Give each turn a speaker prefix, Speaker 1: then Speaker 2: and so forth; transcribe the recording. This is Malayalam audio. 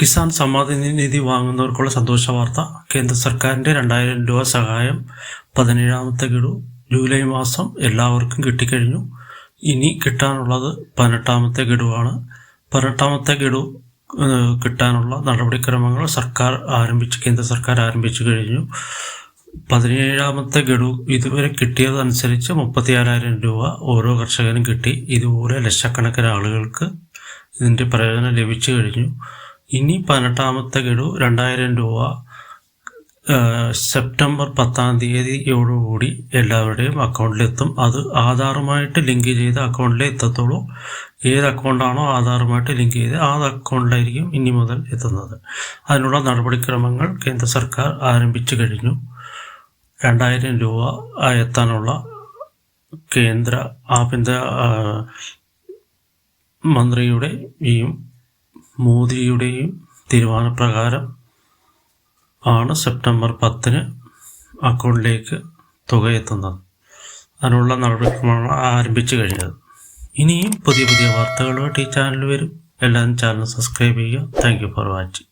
Speaker 1: കിസാൻ സമ്മാന നിധി വാങ്ങുന്നവർക്കുള്ള സന്തോഷ വാർത്ത. കേന്ദ്ര സർക്കാരിന്റെ രണ്ടായിരം രൂപ സഹായം പതിനേഴാമത്തെ ഗഡു ജൂലൈ മാസം എല്ലാവർക്കും കിട്ടിക്കഴിഞ്ഞു. ഇനി കിട്ടാനുള്ളത് പതിനെട്ടാമത്തെ ഗഡുവാണ്. പതിനെട്ടാമത്തെ ഗഡു കിട്ടാനുള്ള നടപടിക്രമങ്ങൾ സർക്കാർ ആരംഭിച്ചു കേന്ദ്ര സർക്കാർ ആരംഭിച്ചു കഴിഞ്ഞു. പതിനേഴാമത്തെ ഗഡു ഇതുവരെ കിട്ടിയതനുസരിച്ച് മുപ്പത്തിയാറായിരം രൂപ ഓരോ കർഷകനും കിട്ടി. ഇതുപോലെ ലക്ഷക്കണക്കിന് ആളുകൾക്ക് ഇതിന്റെ പ്രയോജനം ലഭിച്ചു കഴിഞ്ഞു. ഇനി പതിനെട്ടാമത്തെ ഗഡു രണ്ടായിരം രൂപ സെപ്റ്റംബർ പത്താം തീയതിയോടുകൂടി എല്ലാവരുടെയും അക്കൗണ്ടിലെത്തും. അത് ആധാറുമായിട്ട് ലിങ്ക് ചെയ്ത അക്കൗണ്ടിലേ എത്തത്തുള്ളൂ. ഏത് അക്കൗണ്ടാണോ ആധാറുമായിട്ട് ലിങ്ക് ചെയ്ത് ആ അക്കൗണ്ടിലായിരിക്കും ഇനി മുതൽ എത്തുന്നത്. അതിനുള്ള നടപടിക്രമങ്ങൾ കേന്ദ്ര സർക്കാർ ആരംഭിച്ചു കഴിഞ്ഞു. രണ്ടായിരം രൂപ എത്താനുള്ള കേന്ദ്ര ആഭ്യന്തര മന്ത്രിയുടെ മന്ത്രിയുടെയും മോദിയുടെയും തീരുമാനപ്രകാരം ആണ് സെപ്റ്റംബർ പത്തിന് അക്കൗണ്ടിലേക്ക് തുക എത്തുന്നത്. അതിനുള്ള നടപടിക്രമങ്ങൾ ആരംഭിച്ചു കഴിഞ്ഞത്. ഇനിയും പുതിയ പുതിയ വാർത്തകളുമായിട്ട് ഈ ചാനൽ വരും. എല്ലാവരും ചാനൽ സബ്സ്ക്രൈബ് ചെയ്യുക. Thank for watching